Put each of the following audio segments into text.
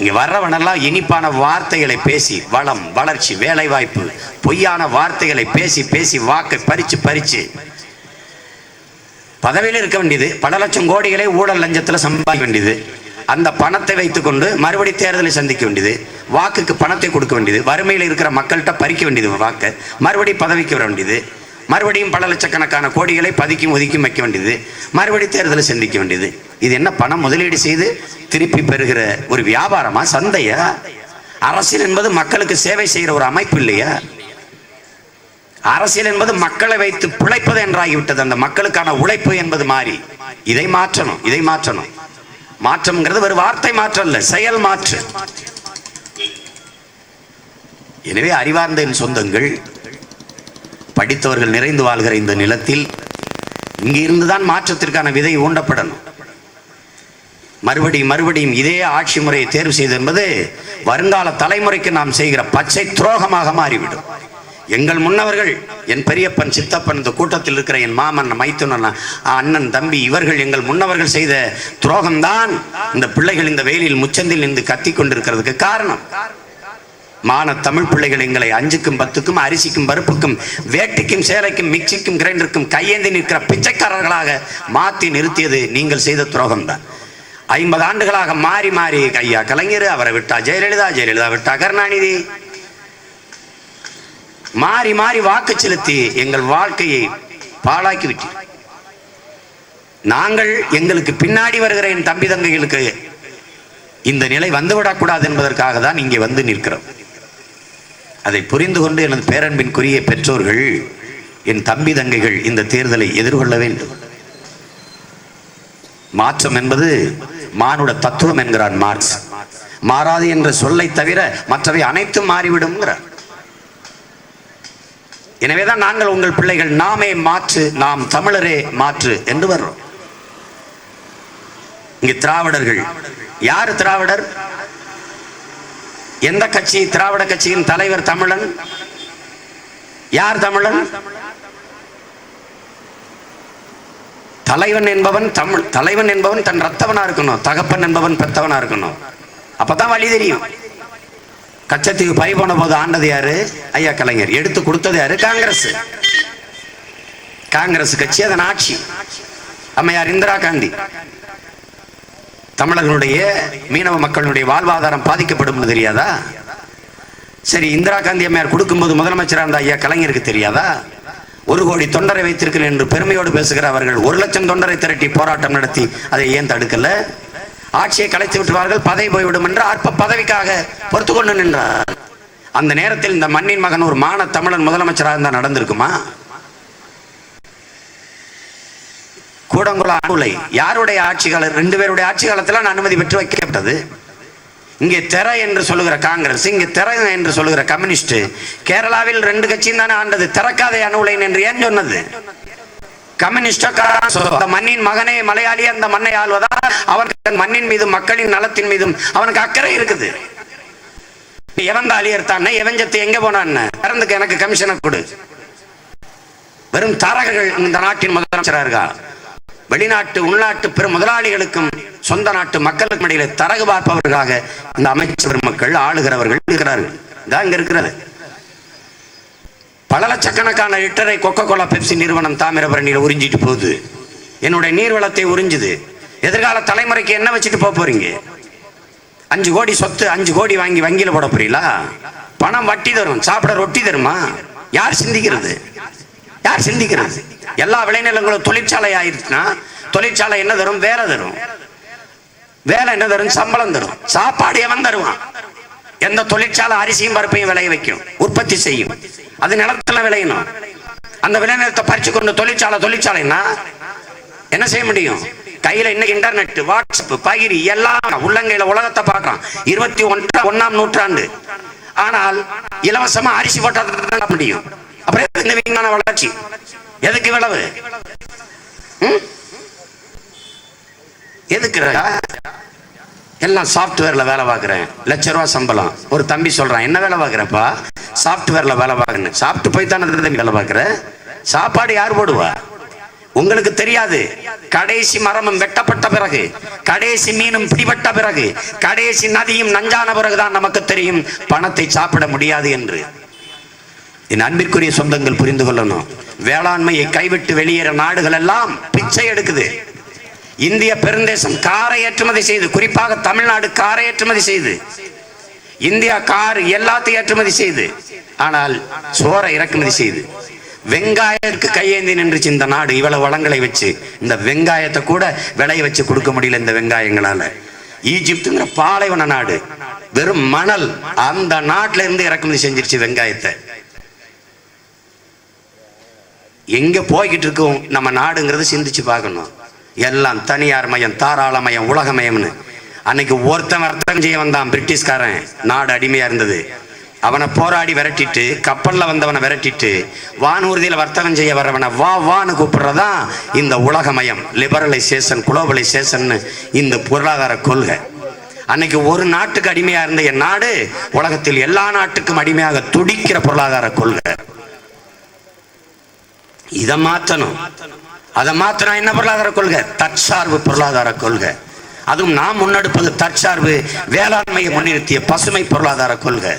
இங்க வர்றவனெல்லாம் இனிப்பான வார்த்தைகளை பேசி வளம் வளர்ச்சி வேலை வாய்ப்பு பொய்யான வார்த்தைகளை பேசி பேசி வாக்கை பறிச்சு பறிச்சு. பதவியில் இருக்க வேண்டியது பல லட்சம் கோடிகளை ஊழல் லஞ்சத்தில் சம்பாதிக்க வேண்டியது. அந்த பணத்தை வைத்துக்கொண்டு மறுபடி தேர்தலை சந்திக்க வேண்டியது வாக்குக்கு பணத்தை கொடுக்க வேண்டியது வறுமையில் இருக்கிற மக்கள்கிட்ட பறிக்க வேண்டியது வாக்கை. மறுபடி பதவிக்கு வர வேண்டியது. மறுபடியும் பல லட்சக்கணக்கான கோடிகளை பதுக்கி ஒதுக்கி வைக்க வேண்டியது. மறுபடி தேர்தலை சந்திக்க வேண்டியது. இது என்ன பணம் முதலீடு செய்து திருப்பி பெறுகிற ஒரு வியாபாரமா சந்தையா? அரசியல் என்பது மக்களுக்கு சேவை செய்கிற ஒரு அமைப்பு இல்லையா? அரசியல் என்பது மக்களை வைத்து பிழைப்பது என்றாகிவிட்டது. அந்த மக்களுக்கான உழைப்பு என்பது மாறி. இதை மாற்றணும் இதை மாற்றணும். மாற்றம்ங்கிறது ஒரு வார்த்தை மாற்றம் இல்லை செயல் மாற்று. எனவே அறிவார்ந்த சொந்தங்கள் படித்தவர்கள் நிறைந்து வாழ்கிற இந்த நிலத்தில் இங்கிருந்துதான் மாற்றத்திற்கான விதை ஊண்டப்படணும். மறுபடியும் மறுபடியும் இதே ஆட்சி முறையை தேர்வு செய்தது என்பது வருங்கால தலைமுறைக்கு நாம் செய்கிற பச்சை துரோகமாக மாறிவிடும். எங்கள் முன்னவர்கள் என் பெரியப்பன் சித்தப்பன் இந்த கூட்டத்தில் இருக்கிற என் மாமன் மைத்துனன் அண்ணன் தம்பி இவர்கள் எங்கள் முன்னவர்கள் செய்த துரோகம்தான் இந்த பிள்ளைகள் இந்த வெயிலில் முச்சந்தில் நின்று கத்தி கொண்டிருக்கிறதுக்கு காரணம். மான தமிழ் பிள்ளைகள் எங்களை அஞ்சுக்கும் பத்துக்கும் அரிசிக்கும் பருப்புக்கும் வேட்டிக்கும் சேலைக்கும் மிக்சிக்கும் கிரைண்டருக்கும் கையேந்தி நிற்கிற பிச்சைக்காரர்களாக மாற்றி நிறுத்தியது நீங்கள் செய்த துரோகம் தான் ஐம்பது ஆண்டுகளாக மாறி மாறி ஐயா கலைஞர் அவரை விட்டா ஜெயலலிதா ஜெயலலிதா விட்டா கருணாநிதி. மாறி மாறி வாக்கு செலுத்தி எங்கள் வாழ்க்கையை பாழாக்கி விட்டு நாங்கள் எங்களுக்கு பின்னாடி வருகிற என் தம்பி தங்கைகளுக்கு. இந்த நிலை வந்துவிடக்கூடாது என்பதற்காக தான் இங்கே வந்து நிற்கிறோம். அதை புரிந்து கொண்டு எனது பேரன்பின்குரிய பெற்றோர்கள் என் தம்பி தங்கைகள் இந்த தேர்தலை எதிர்கொள்ள வேண்டும். மாற்றம் என்பது மானுட தத்துவம் என்கிறான் மார்க்ஸ். மாறாது என்ற சொல்லை தவிர மற்றவை அனைத்தும் மாறிவிடும் எனவேதான் நாங்கள் உங்கள் பிள்ளைகள் நாமே மாற்று நாம் தமிழரே மாற்று என்று வர்றோம். இங்கு திராவிடர்கள். யார் திராவிடர்? எந்த கட்சி? திராவிட கட்சியின் தலைவர் தமிழன். யார் தமிழன்? தலைவன் என்பவன் தமிழ் தலைவன் என்பவன் தன் ரத்தவனா இருக்கணும் தகப்பன் என்பவன் பெத்தவனா இருக்கணும். அப்பதான் வழி தெரியும். கச்சத்தீவு பறி போன போது ஆண்டது யாரு? ஐயா கலைஞர். எடுத்து கொடுத்தது யாரு? காங்கிரஸ். காங்கிரஸ் கட்சி அதன் ஆட்சி. அம்மையார் இந்திரா காந்தி. தமிழர்களுடைய மீனவ மக்களுடைய வாழ்வாதாரம் பாதிக்கப்படும் தெரியாதா? சரி இந்திரா காந்தி அம்மையார் கொடுக்கும்போது முதலமைச்சராக இருந்த ஐயா கலைஞருக்கு தெரியாதா? ஒரு கோடி தொண்டரை வைத்திருக்கிறேன் என்று பெருமையோடு பேசுகிற அவர்கள் ஒரு லட்சம் தொண்டரை திரட்டி போராட்டம் நடத்தி அதை ஏன் தடுக்கல? ஆட்சியை கலைத்து விட்டுவார்கள் பதவி போய்விடும் என்று அற்ப பதவிக்காக பொறுத்து கொண்டு நின்றார். அந்த நேரத்தில் இந்த மண்ணின் மகன் ஒரு மான தமிழன் முதலமைச்சராக இருந்தால் நடந்திருக்குமா? கூடங்குள அணுலை யாருடைய ஆட்சி காலம் ரெண்டு பேருடைய ஆட்சி காலத்தில் அனுமதி பெற்று வைக்கப்பட்டது. இங்கே தெர என்று சொல்லுகிற காங்கிரஸ் இங்கே தெர என்று சொல்லுகிற கம்யூனிஸ்ட் கேரளாவில் ரெண்டு கட்சியும் தானே ஆண்டது. திறக்காதே அணுலைன் என்று ஏன் சொன்னது? கம்யூனிஸ்டோ அந்த மண்ணின் மகனே மலையாளி அந்த மண்ணை ஆள்வதால் அவனுக்கு மண்ணின் மீதும் மக்களின் நலத்தின் மீதும் அவனுக்கு அக்கறை இருக்குது. எவன் அழியர்த்தானே எவஞ்சத்து எங்க போனான்னு? பிறந்துக்கு எனக்கு கமிஷனை கொடு. வெறும் தாரகர்கள் இந்த நாட்டின் முதலமைச்சராக இருக்கா? வெளிநாட்டு உள்நாட்டு பெரும் முதலாளிகளுக்கும் சொந்த நாட்டு மக்களுக்கும் இடையில தரகு பார்ப்பவர்களாக இந்த அமைச்சர் மக்கள் ஆளுகிறவர்கள் இருக்கிறார்கள். இதான் இங்க இருக்கிறது. பல லட்சக்கணக்கான லிட்டரை கொக்கோ கோலா பெப்சி நிறுவனம் தாமிரபரணியில் உறிஞ்சிட்டு போகுது. என்னுடைய நீர்வளத்தை உறிஞ்சுது. எதிர்கால தலைமுறைக்கு என்ன வச்சுட்டு போக போறீங்க? அஞ்சு கோடி சொத்து அஞ்சு கோடி வாங்கி வங்கியில போட போறீங்களா? பணம் வட்டி தரும் சாப்பிட ரொட்டி தருமா? யார் சிந்திக்கிறது? யார் சிந்திக்கிறது எல்லா விளைநிலங்களும் தொழிற்சாலை ஆயிருச்சுன்னா தொழிற்சாலை என்ன தரும்? வேலை தரும். வேலை என்ன தரும்? சம்பளம் தரும். சாப்பாடு எவன் தருவான்? எந்த தொழிற்சாலை அரிசியும் பருப்பையும் விளைய வைக்கும். உற்பத்தி செய்யும். அது நிலத்துல விளையணும். அந்த விளைநிலத்தை பறிச்சு கொண்டு தொழிற்சாலை தொழிற்சாலைன்னா என்ன செய்ய முடியும்? கையில இன்னைக்கு இன்டர்நெட் வாட்ஸ்அப் பகிரி எல்லாம் உள்ளங்கையில உலகத்தை பார்க்கறான். இருபத்தி ஒன்றாம் ஒன்னாம் நூற்றாண்டு. ஆனால் இலவசமா அரிசி போட்டா முடியும். அப்புறம் இந்த விஞ்ஞான வளர்ச்சி? எதுக்கு விளவு எதுக்கு எல்லாம் சாஃப்ட்வேர்ல வேலை பார்க்குறேன். லட்ச ரூபா சம்பளம். ஒரு தம்பி சொல்றான் என்ன வேலை பார்க்குறப்பா? சாஃப்ட்வேர்ல வேலை பார்க்கணும். சாப்பிட்டு போய் தானே தம்பி வேலை பார்க்குற? சாப்பாடு யார் போடுவா? உங்களுக்கு தெரியாது. கடைசி மரமும் வெட்டப்பட்ட பிறகு கடைசி மீனும் பிடிபட்ட பிறகு கடைசி நதியும் நஞ்சான பிறகுதான் நமக்கு தெரியும் பணத்தை சாப்பிட முடியாது என்று. என் அன்பிற்குரிய சொந்தங்கள் புரிந்து கொள்ளணும். வேளாண்மையை கைவிட்டு வெளியேற நாடுகள் எல்லாம் பிச்சை எடுக்குது. இந்திய பெருந்தேசம் காரை ஏற்றுமதி செய்து குறிப்பாக தமிழ்நாடு காரை ஏற்றுமதி செய்து. இந்தியா கார் எல்லாத்தையும் ஏற்றுமதி செய்து. ஆனால் சோறை இறக்குமதி செய்து. வெங்காயத்துக்கு கையேந்தி நின்றுச்சு இந்த நாடு. இவ்வளவு வளங்களை வச்சு இந்த வெங்காயத்தை கூட விளைய வச்சு கொடுக்க முடியல இந்த வெங்காயங்களால. ஈஜிப்துங்கிற பாலைவன நாடு. வெறும் மணல். அந்த நாட்டில இருந்து இறக்குமதி செஞ்சிருச்சு வெங்காயத்தை. எங்க போய்கிட்டு இருக்கோம் நம்ம நாடுங்கிறத சிந்திச்சு பார்க்கணும். எல்லாம் தனியார் மயம் தாராள மயம் உலகமயம்னு அன்னைக்கு ஒருத்தன் வர்த்தகம் செய்ய வந்தான் பிரிட்டிஷ்காரன். நாடு அடிமையா இருந்தது. அவனை போராடி விரட்டிட்டு கப்பல்ல வந்தவனை விரட்டிட்டு வானூர்தியில வர்த்தகம் செய்ய வரவனை வா வான்னு கூப்பிடுறதான் இந்த உலகமயம் லிபரலைசேஷன் குளோபலைசேஷன் இந்த பொருளாதார கொள்கை. அன்னைக்கு ஒரு நாட்டுக்கு அடிமையா இருந்த என் நாடு உலகத்தில் எல்லா நாட்டுக்கும் அடிமையாக துடிக்கிற பொருளாதார கொள்கை. இதை மாற்றணும். அதை மாத்திரம் என்ன பொருளாதார கொள்கை? தற்சார்பு பொருளாதார கொள்கை. அதுவும் நாம் முன்னெடுப்பது தற்சார்பு வேளாண்மையை முன்னிறுத்திய பசுமை பொருளாதார கொள்கை.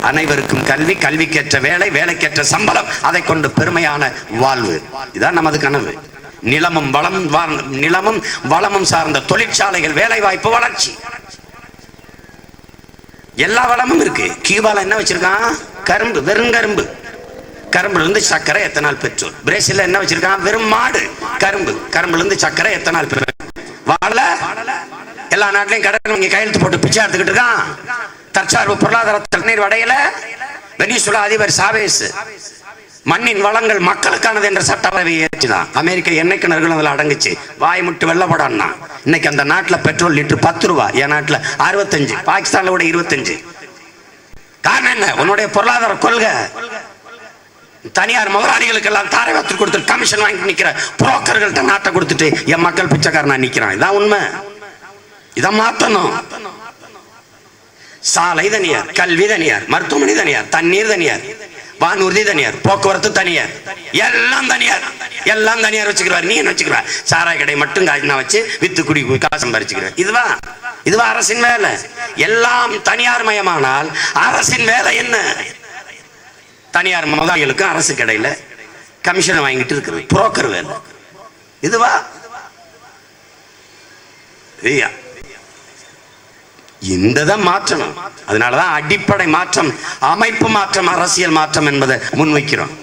அனைவருக்கும் கல்வி கல்விக்கேற்ற வேலை வேலைக்கேற்ற சம்பளம் அதை கொண்டு பெருமையான வாழ்வு. இதுதான் நமது கனவு. நிலமும் வளம் நிலமும் வளமும் சார்ந்த தொழிற்சாலைகள் வேலை வாய்ப்பு வளர்ச்சி. எல்லா வளமும் இருக்கு. கியூபால என்ன வச்சிருக்கான்? கரும்பு வெறும் கரும்பு. கரும்புல இருந்து சர்க்கரை எத்தனால் பெட்ரோல் பிரேசில்ல என்ன வச்சிருக்கான் வெறும் மாடு கரும்பு. கரும்புல இருந்து சர்க்கரை எத்தனால் பெற்றோர்? வாழல எல்லா நாட்டிலையும் கடன் இங்க கையெழுத்து போட்டு பிச்சை எடுத்துக்கிட்டு இருக்கான். தற்சார்பு பொருளாதார தண்ணீர் வடையில. வெனிசுலா அதிபர் சாவேஸ் மண்ணின் வளங்கள் மக்களுக்கானது என்ற சட்டவரவை ஏற்றினான் அமெரிக்க எண்ணெய் கிணறுகள் அதில் அடங்குச்சு. வாய் முட்டு வெள்ளப்படான்னா இன்னைக்கு அந்த நாட்டில் பெட்ரோல் லிட்டர் பத்து ரூபா. என் நாட்டில் அறுபத்தஞ்சு. பாகிஸ்தானில் கூட இருபத்தஞ்சு. காரணம் என்ன? உன்னுடைய பொருளாதார கொள்கை. தனியார் முதலாளிகளுக்கு எல்லாம் தாரை வாத்து கொடுத்து கமிஷன் வாங்கி நிக்கிற புரோக்கர்கள்ட்ட நாட்டை கொடுத்துட்டு என் மக்கள் பிச்சைக்காரனா நிக்கிறான். இதான் உண்மை. இதை மாத்தணும். சாலை தனியார் கல்வி தனியார் மருத்துவமனை தனியார் தண்ணீர் தனியார் வானூர்தி தனியார் போக்குவரத்து தனியார். எல்லாம் தனியார். எல்லாம் தனியார் வச்சுக்கிறார் நீ என்ன வச்சுக்கிற சாராய கடை மட்டும் காசு வச்சு வித்து குடி காசு சம்பாரிச்சுக்கிறேன் இதுவா? இதுவா அரசின் வேலை. எல்லாம் தனியார் மயமானால் அரசின் வேலை என்ன? தனியார் முதலாளிகளுக்கும் அரசு கடையில் கமிஷன் வாங்கிட்டு இருக்கிறது. புரோக்கர் வேலை. இதுவா? ஐயா. இந்த தான் மாற்றணும். அதனாலதான் அடிப்படை மாற்றம் அமைப்பு மாற்றம் அரசியல் மாற்றம் என்பதை முன்வைக்கிறோம்.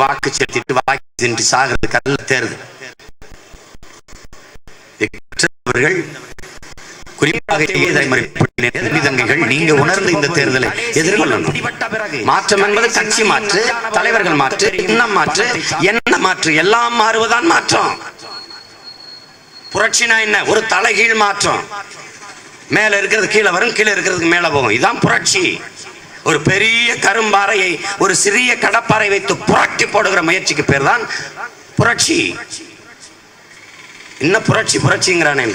வாக்கு செலுத்திட்டு வாக்கு சென்று சாகிறது கல்ல தேர்தல் அவர்கள் குறிப்பாக இளைய தலைமுறை தம்பி தங்கைகள் நீங்க உணர்ந்து இந்த தேர்தலை எதிர்கொள்ளணும். மாற்றம் என்பது கட்சி மாற்று தலைவர்கள் மாற்று எண்ணம் மாற்று என்ன மாற்று? எல்லாம் மாறுவதான் மாற்றம். புரட்சினா என்ன? ஒரு தலைகீழ் மாற்றம். மேல இருக்கிறது கீழே வரும் கீழே இருக்கிறதுக்கு மேல போகும். இதான் புரட்சி. ஒரு பெரிய கரும்பாறையை ஒரு சிறிய கடப்பாறை வைத்து புரட்டி போடுகிற முயற்சிக்கு பேர் தான் புரட்சி. இன்னும் புரட்சி? புரட்சிங்கிறானே.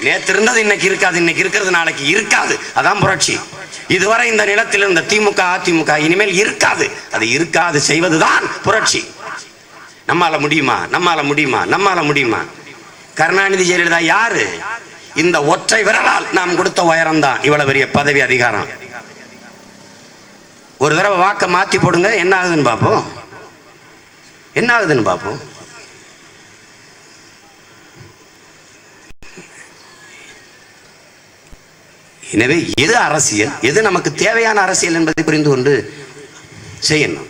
நேத்து இருந்தது இன்னைக்கு இருக்காது. இன்னைக்கு இருக்கிறது நாளைக்கு இருக்காது. அதான் புரட்சி. இதுவரை இந்த நிலத்தில் இருந்த திமுக அதிமுக இனிமேல் இருக்காது. அது இருக்காது செய்வதுதான் புரட்சி. நம்மால முடியுமா? நம்மால முடியுமா? நம்மால முடியுமா? கருணாநிதி ஜெயலலிதா யாரு? இந்த ஒற்றை விரலால் நாம் கொடுத்த உயரம் தான் இவ்வளவு பெரிய பதவி அதிகாரம். ஒரு தடவை வாக்க மாத்தி போடுங்க. என்ன ஆகுதுன்னு பார்ப்போம். என்ன ஆகுதுன்னு பார்ப்போம். எனவே எது அரசியல்? எது நமக்கு தேவையான அரசியல் என்பதை புரிந்து கொண்டு செய்யணும்.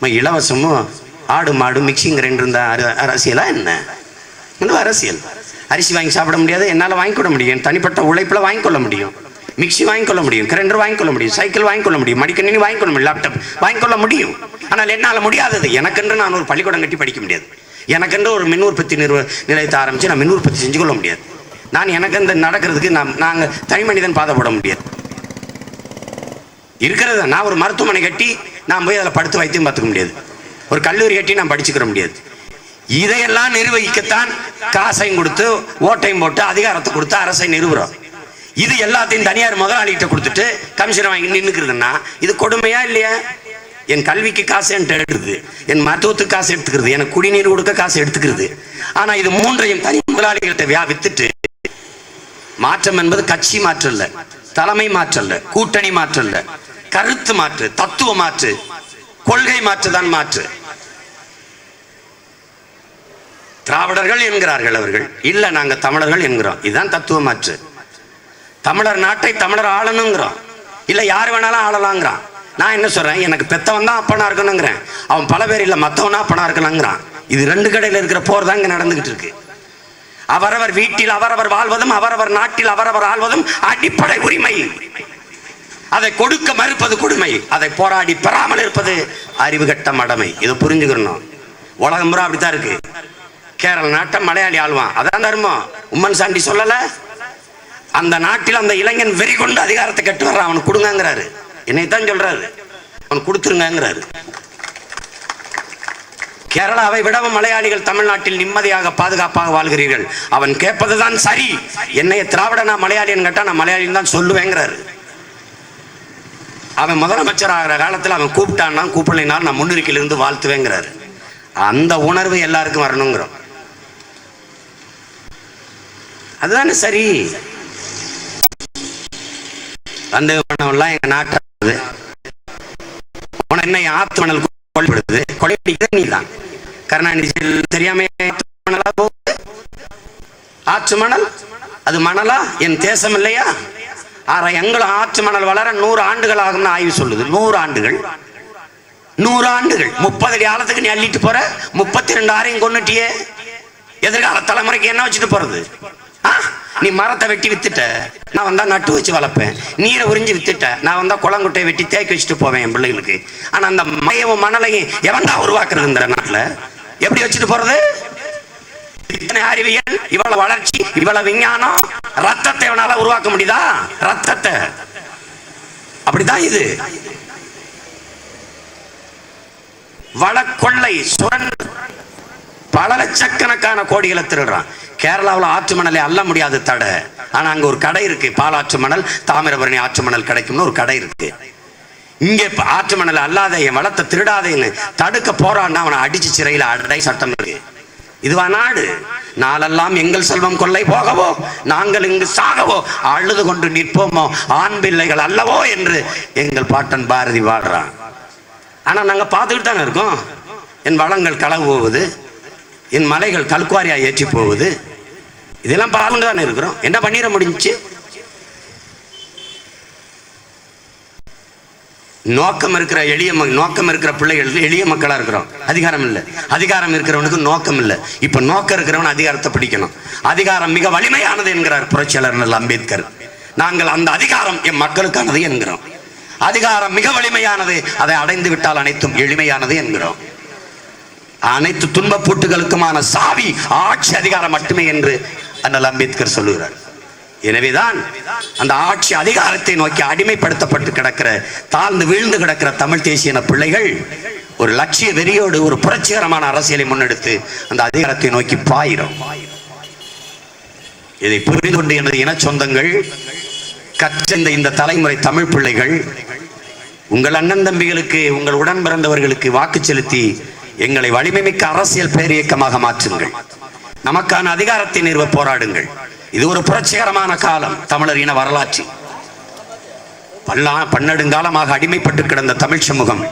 நம்ம இலவசமும் ஆடு மாடு மிக்சிங் ரெண்டு இருந்த அர- அரசியலா என்ன? இது அரசியல். அரிசி வாங்கி சாப்பிட முடியாது என்னால் வாங்கி கொள்ள முடியும். தனிப்பட்ட உழைப்பில் வாங்கி கொள்ள முடியும். மிக்சி வாங்கி கொள்ள முடியும் கிரைண்டர் வாங்கி கொள்ள முடியும் சைக்கிள் வாங்கி கொள்ள முடியும் மடிக்கணினி வாங்கி கொள்ள முடியும் லேப்டாப் வாங்கி கொள்ள முடியும். ஆனால் என்னால் முடியாதது. எனக்கென்று நான் ஒரு பள்ளிக்கூடம் கட்டி படிக்க முடியாது. எனக்கென்று ஒரு மின் உற்பத்தி நிறுவ நிலையத்தை ஆரம்பித்து நான் மின் உற்பத்தி செஞ்சு கொள்ள முடியாது. நான் எனக்கு இந்த நடக்கிறதுக்கு நாம் நாங்கள் தனி மனிதன் பாதப்பட முடியாது. இருக்கிறது நான் ஒரு மருத்துவமனை கட்டி நான் போய் அதில் படுத்து வைத்தியம் பார்த்துக்க முடியாது. ஒரு கல்லூரி கட்டி நான் படிச்சுக்கிற முடியாது. இதையெல்லாம் நிர்வகிக்கத்தான் காசையும் கொடுத்து ஓட்டையும் போட்டு அதிகாரத்தை கொடுத்து அரசை நிறுவுறோம். இது எல்லாத்தையும் தனியார் முதலாளிகிட்ட கொடுத்துட்டு கமிஷன் வாங்கி நின்னுக்கிறதுன்னா இது கொடுமையா இல்லையா? என் கல்விக்கு காசு என்கிட்ட எடுக்குது என் மருத்துவத்துக்கு காசு எடுத்துக்கிறது எனக்கு குடிநீர் கொடுக்க காசு எடுத்துக்கிறது. ஆனா இது மூன்றையும் தனி முதலாளிகள்கிட்ட வியா வித்துட்டு மாற்றம் என்பது கட்சி மாற்றம் இல்ல தலைமை மாற்றம் இல்ல கூட்டணி மாற்றம் இல்ல கருத்து மாற்று தத்துவ மாற்று கொள்கை மாற்று தான் மாற்று. திராவிடர்கள் என்கிறார்கள் அவர்கள். இல்ல நாங்க தமிழர்கள் என்கிறோம். இதுதான் தத்துவ மாற்று. தமிழர் நாட்டை தமிழர் ஆளணுங்கிறோம். இல்ல யார் வேணாலும் ஆளலாங்கிறான். நான் என்ன சொல்றேன்? எனக்கு பெத்தவன் தான் அப்பனா இருக்கணுங்கிறேன். அவன் பல பேர் இல்ல மத்தவனா அப்பனா இருக்கணுங்கிறான். இது ரெண்டு கடையில இருக்கிற போர் தான் இங்க நடந்துகிட்டு இருக்கு. அவரவர் வீட்டில் அவரவர் வாழ்வதும் அவரவர் நாட்டில் அவரவர் ஆழ்வதும் அடிப்படை உரிமை. அதை கொடுக்க மறுப்பது கொடுமை. அதை போராடி பெறாமல் இருப்பது அறிவு கட்ட மடமை. இதை புரிஞ்சுக்கணும். உலகம் பூரா அப்படித்தான் இருக்கு. கேரள நாட்டை மலையாளி ஆழ்வான் அதான் தர்மம். உம்மன் சாண்டி சொல்லல. அந்த நாட்டில் அந்த இளைஞன் வெறி கொண்டு அதிகாரத்தை கட்டு வர்றான். அவனுக்கு கொடுங்கிறாரு என்னைத்தான் சொல்றாரு. அவன் கொடுத்துருங்கிறாரு கேரளாவை விடவும் மலையாளிகள் தமிழ்நாட்டில் நிம்மதியாக பாதுகாப்பாக வாழ்கிறீர்கள். அவன் கேட்பதுதான் சரி. என்னைய திராவிடனா மலையாளின்னு கேட்டா நான் மலையாளின்னு தான் சொல்லுவேங்கிறாரு. அவன் முதலமைச்சர் ஆகிற காலத்தில் அவன் கூப்பிட்டான்னா கூப்பிடலைனாலும் நான் முன்னிருக்கையிலிருந்து வாழ்த்துவேங்கிறாரு. அந்த உணர்வு எல்லாருக்கும் வரணுங்கிறோம். அதுதானே சரி. அந்த எங்க நாட்டை உன என்ன ஆத்து மணல் கொலைப்படுது நீ தான் கருணாநிதி தெரியாம மணலா போகுது ஆற்று மணல்? அது மணலா? என் தேசம் இல்லையா ஆற எங்களும் ஆற்று மணல் வளர நூறு ஆண்டுகள் ஆகும்னு ஆய்வு சொல்லுது. நூறு ஆண்டுகள். நூறு ஆண்டுகள். முப்பது அடி ஆழத்துக்கு நீ அள்ளிட்டு போற. முப்பத்தி ரெண்டு ஆறையும் கொண்டுட்டியே எதிர்கால தலைமுறைக்கு என்ன வச்சுட்டு போறது? நீ மரத்தை வெட்டி வித்துட்ட. நான் வந்தா நட்டு வச்சு வளர்ப்பேன். நீரை உறிஞ்சி வித்துட்ட. நான் வந்தா குளங்குட்டையை வெட்டி தேக்கி வச்சுட்டு போவேன் என் பிள்ளைகளுக்கு. ஆனா அந்த மயவும் மணலையும் எவன்டா உருவாக்குறது இந்த நாட்டுல? எப்படி வச்சுட்டு போறது? இத்தனை அறிவியல் இவ்வளவு வளர்ச்சி இவ்வளவு விஞ்ஞானம் ரத்தத்தை இவனால உருவாக்க முடியுதா? ரத்தத்தை. அப்படிதான் இது. வளக்கொள்ளை சுரன் பல லட்சக்கணக்கான கோடிகளை திருடுறான். கேரளாவில் ஆற்று மணலை அள்ள முடியாது தடை. ஆனால் அங்கே ஒரு கடை இருக்கு. பாலாற்று மணல் தாமிரபரணி ஆற்று மணல் கிடைக்கும்னு ஒரு கடை இருக்கு. இங்கே இப்போ ஆற்று மணல் அல்லாத என் வளத்தை திருடாதேன்னு தடுக்க போறான்னா அவனை அடிச்சு சிறையில் அடை சட்டம் இருக்கு. இதுவா நாடு. நாளெல்லாம் எங்கள் செல்வம் கொள்ளை போகவோ நாங்கள் இங்கு சாகவோ அழுது கொண்டு நிற்போமோ ஆண் பிள்ளைகள் அல்லவோ என்று எங்கள் பாட்டன் பாரதி பாடுறான் ஆனால் நாங்கள் பார்த்துக்கிட்டு தானே இருக்கோம். என் வளங்கள் களவு போகுது. என் மலைகள் கல்குவாரியா ஏற்றி போகுது. இதெல்லாம் பார்த்துட்டு தானே இருக்கிறோம். என்ன பண்ணிட முடிஞ்சுச்சு? நோக்கம் இருக்கிற எளிய ம- நோக்கம் இருக்கிற பிள்ளைகள் எளிய மக்களாக இருக்கிறோம். அதிகாரம் இல்லை. அதிகாரம் இருக்கிறவனுக்கு நோக்கம் இல்லை. இப்போ நோக்கம் இருக்கிறவன் அதிகாரத்தை பிடிக்கணும். அதிகாரம் மிக வலிமையானது என்கிறார் புரட்சியாளர் அம்பேத்கர். நாங்கள் அந்த அதிகாரம் என் மக்களுக்கானது என்கிறோம். அதிகாரம் மிக வலிமையானது. அதை அடைந்து விட்டால் அனைத்தும் எளிமையானது என்கிறோம். அனைத்து துன்பப்பூட்டுகளுக்குமான சாவி ஆட்சி அதிகாரம் மட்டுமே என்று அண்ணல் அம்பேத்கர் சொல்லுகிறார். எனவேதான் அந்த ஆட்சி அதிகாரத்தை நோக்கி அடிமைப்படுத்தப்பட்டு கிடக்கிற தாழ்ந்து வீழ்ந்து கிடக்கிற தமிழ் தேசியன பிள்ளைகள் ஒரு லட்சிய வெறியோடு ஒரு புரட்சிகரமான அரசியலை முன்னெடுத்து அந்த அதிகாரத்தை நோக்கி பாயிரும். இதை புரிந்து கொண்டு எனது இன சொந்தங்கள் கற்றந்த இந்த தலைமுறை தமிழ் பிள்ளைகள் உங்கள் அண்ணன் தம்பிகளுக்கு உங்கள் உடன் பிறந்தவர்களுக்கு வாக்கு செலுத்தி எங்களை வலிமைமிக்க அரசியல் பேரியக்கமாக மாற்றுங்கள். நமக்கான அதிகாரத்தை நிறுவ போராடுங்கள். இது ஒரு புரட்சிகரமான காலம் தமிழர் இன வரலாற்று. பல்லா பன்னெடுங்காலமாக அடிமைப்பட்டு கிடந்த தமிழ் சமூகம்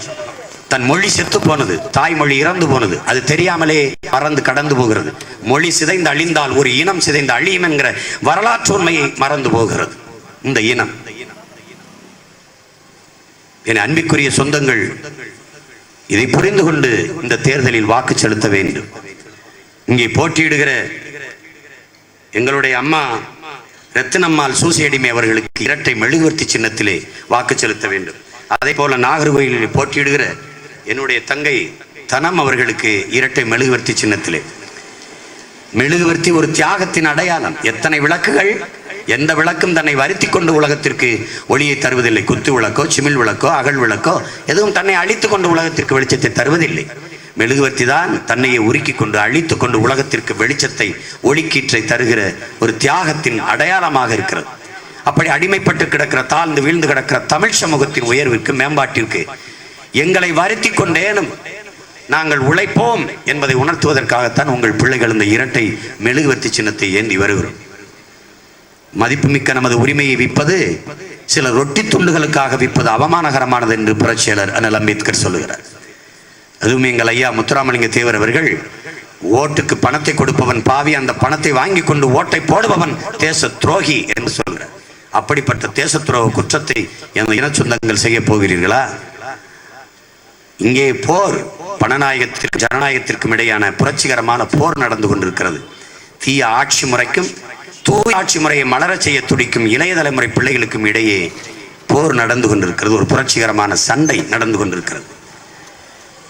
தன் மொழி செத்து போனது தாய்மொழி இறந்து போனது அது தெரியாமலே மறந்து கடந்து போகிறது. மொழி சிதைந்து அழிந்தால் ஒரு இனம் சிதைந்து அழியும் என்கிற வரலாற்று உண்மையை மறந்து போகிறது. இந்த இனம். என் அன்பிற்குரிய சொந்தங்கள் இதை புரிந்து கொண்டு இந்த தேர்தலில் வாக்கு செலுத்த வேண்டும். இங்கே போட்டியிடுகிற எங்களுடைய அம்மா ரத்தினம்மாள் சூசியடிமை அவர்களுக்கு இரட்டை மெழுகுவர்த்தி சின்னத்திலே வாக்கு செலுத்த வேண்டும். அதே போல நாகர்கோயிலில் போட்டியிடுகிற என்னுடைய தங்கை தனம் அவர்களுக்கு இரட்டை மெழுகுவர்த்தி சின்னத்திலே. மெழுகுவர்த்தி ஒரு தியாகத்தின் அடையாளம். எத்தனை விளக்குகள்? எந்த விளக்கும் தன்னை வருத்தி கொண்டு உலகத்திற்கு ஒளியை தருவதில்லை? குத்து விளக்கோ சிமிழ் விளக்கோ அகல் விளக்கோ எதுவும் தன்னை அழித்து கொண்டு உலகத்திற்கு வெளிச்சத்தை தருவதில்லை. மெழுகுவர்த்தி தான் தன்னையை உருக்கி கொண்டு அழித்து கொண்டு உலகத்திற்கு வெளிச்சத்தை ஒளிக்கீற்றை தருகிற ஒரு தியாகத்தின் அடையாளமாக இருக்கிறது. அப்படி அடிமைப்பட்டு கிடக்கிற தாழ்ந்து வீழ்ந்து கிடக்கிற தமிழ் சமூகத்தின் உயர்விற்கு மேம்பாட்டிற்கு எங்களை வருத்தி கொண்டேனும் நாங்கள் உழைப்போம் என்பதை உணர்த்துவதற்காகத்தான் உங்கள் பிள்ளைகள் இந்த இரட்டை மெழுகுவர்த்தி சின்னத்தை ஏந்தி வருகிறோம். மதிப்புமிக்க நமது உரிமையை விற்பது சில ரொட்டி துண்டுகளுக்காக விற்பது அவமானகரமானது என்று புரட்சியாளர் அண்ணல் அம்பேத்கர் சொல்லுகிறார். அதுவும் எங்கள் ஐயா முத்துராமலிங்க தேவர் அவர்கள் ஓட்டுக்கு பணத்தை கொடுப்பவன் பாவி அந்த பணத்தை வாங்கி கொண்டு ஓட்டை போடுபவன் தேச துரோகி என்று சொல்கிறார். அப்படிப்பட்ட தேச துரோக குற்றத்தை எனது இன சொந்தங்கள் செய்ய போகிறீர்களா? இங்கே போர் பணநாயகத்திற்கும் ஜனநாயகத்திற்கும் இடையான புரட்சிகரமான போர் நடந்து கொண்டிருக்கிறது. தீய ஆட்சி முறைக்கும் தூய ஆட்சி முறையை மலரச் செய்ய துடிக்கும் இளைய தலைமுறை பிள்ளைகளுக்கும் இடையே போர் நடந்து கொண்டிருக்கிறது. ஒரு புரட்சிகரமான சண்டை நடந்து கொண்டிருக்கிறது.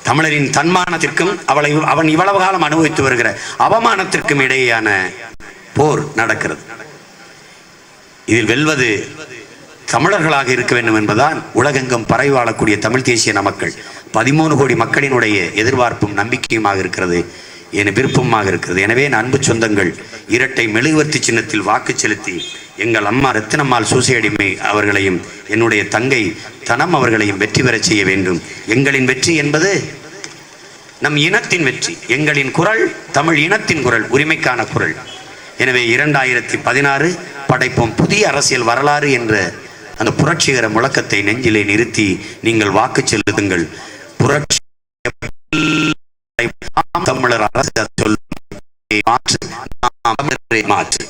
தமிழரின் தன்மானத்திற்கும் அவளை அவன் இவ்வளவு காலம் அனுபவித்து வருகிற அவமானத்திற்கும் இடையேயான போர் நடக்கிறது. இதில் வெல்வது தமிழர்களாக இருக்க வேண்டும் என்பதால் உலகெங்கும் பரவி வாழக்கூடிய தமிழ் தேசிய மக்கள் பதிமூணு கோடி மக்களினுடைய எதிர்பார்ப்பும் நம்பிக்கையுமாக இருக்கிறது. என் விருப்பமாக இருக்கிறது. எனவே அன்பு சொந்தங்கள் இரட்டை மெழுகுவர்த்தி சின்னத்தில் வாக்கு செலுத்தி எங்கள் அம்மா ரத்தினம்மாள் சூசையடிமை அவர்களையும் என்னுடைய தங்கை தனம் அவர்களையும் வெற்றி பெறச் செய்ய வேண்டும். எங்களின் வெற்றி என்பது நம் இனத்தின் வெற்றி. எங்களின் குரல் தமிழ் இனத்தின் குரல் உரிமைக்கான குரல். எனவே இரண்டாயிரத்தி பதினாறு படைப்போம் புதிய அரசியல் வரலாறு என்ற அந்த புரட்சிகர முழக்கத்தை நெஞ்சிலே நிறுத்தி நீங்கள் வாக்கு செலுத்துங்கள். புரட்சி தமிழர் அரசு மாற்று மாற்று.